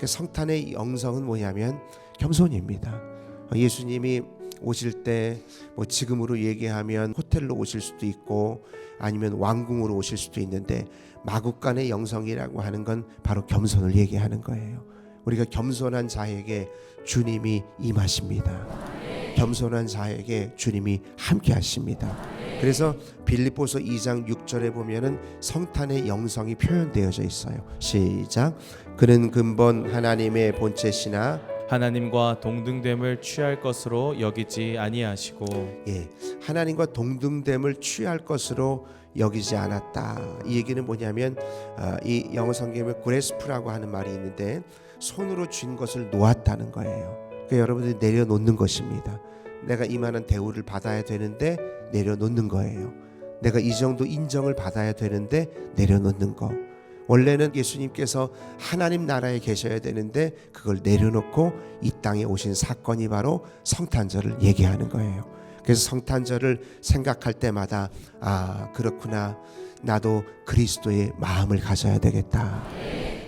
그 성탄의 영성은 뭐냐면 겸손입니다. 어, 예수님이 오실 때 뭐 지금으로 얘기하면 호텔로 오실 수도 있고 아니면 왕궁으로 오실 수도 있는데 마국간의 영성이라고 하는 건 바로 겸손을 얘기하는 거예요. 우리가 겸손한 자에게 주님이 임하십니다. 겸손한 자에게 주님이 함께 하십니다. 그래서 빌립보서 2장 6절에 보면은 성탄의 영성이 표현되어져 있어요. 시작. 그는 근본 하나님의 본체시나 하나님과 동등됨을 취할 것으로 여기지 아니하시고 예, 하나님과 동등됨을 취할 것으로 여기지 않았다. 이 얘기는 뭐냐면 아, 이 영어 성경에 그레스프라고 하는 말이 있는데 손으로 쥔 것을 놓았다는 거예요. 그러니까 여러분들이 내려놓는 것입니다. 내가 이만한 대우를 받아야 되는데 내려놓는 거예요. 내가 이 정도 인정을 받아야 되는데 내려놓는 거. 원래는 예수님께서 하나님 나라에 계셔야 되는데 그걸 내려놓고 이 땅에 오신 사건이 바로 성탄절을 얘기하는 거예요. 그래서 성탄절을 생각할 때마다 아 그렇구나 나도 그리스도의 마음을 가져야 되겠다.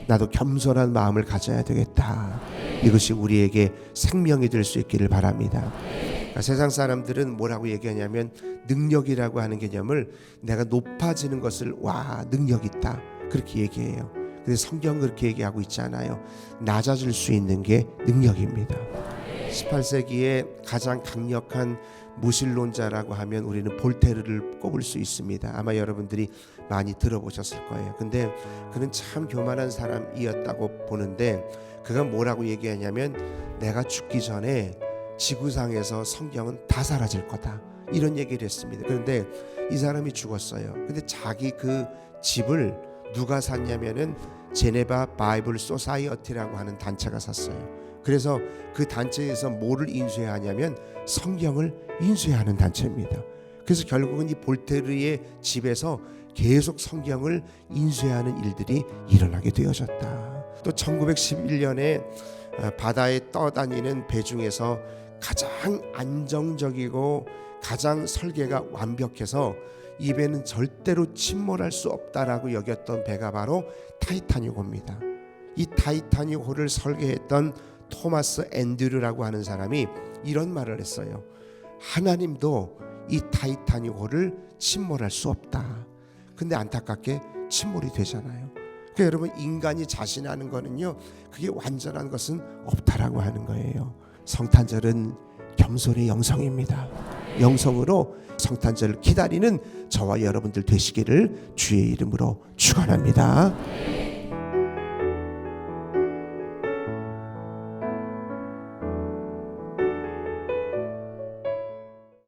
나도 겸손한 마음을 가져야 되겠다. 이것이 우리에게 생명이 될 수 있기를 바랍니다. 그러니까 세상 사람들은 뭐라고 얘기하냐면 능력이라고 하는 개념을 내가 높아지는 것을 와 능력 있다 그렇게 얘기해요. 근데 성경 그렇게 얘기하고 있지 않아요. 낮아질 수 있는 게 능력입니다. 18세기에 가장 강력한 무신론자라고 하면 우리는 볼테르를 꼽을 수 있습니다. 아마 여러분들이 많이 들어보셨을 거예요. 근데 그는 참 교만한 사람이었다고 보는데 그가 뭐라고 얘기하냐면 내가 죽기 전에 지구상에서 성경은 다 사라질 거다. 이런 얘기를 했습니다. 그런데 이 사람이 죽었어요. 근데 자기 그 집을 누가 샀냐면은 제네바 바이블 소사이어티라고 하는 단체가 샀어요. 그래서 그 단체에서 뭐를 인수하냐면 성경을 인수하는 단체입니다. 그래서 결국은 이 볼테르의 집에서 계속 성경을 인수하는 일들이 일어나게 되어졌다. 또 1911년에 어, 바다에 떠다니는 배 중에서 가장 안정적이고 가장 설계가 완벽해서 이 배는 절대로 침몰할 수 없다라고 여겼던 배가 바로 타이타닉호입니다. 이 타이타닉호를 설계했던 토마스 앤드류라고 하는 사람이 이런 말을 했어요. 하나님도 이 타이타닉호를 침몰할 수 없다. 근데 안타깝게 침몰이 되잖아요. 그러니까 여러분 인간이 자신 하는 거는요. 그게 완전한 것은 없다라고 하는 거예요. 성탄절은 겸손의 영성입니다. 영성으로 성탄절을 기다리는 저와 여러분들 되시기를 주의 이름으로 축원합니다.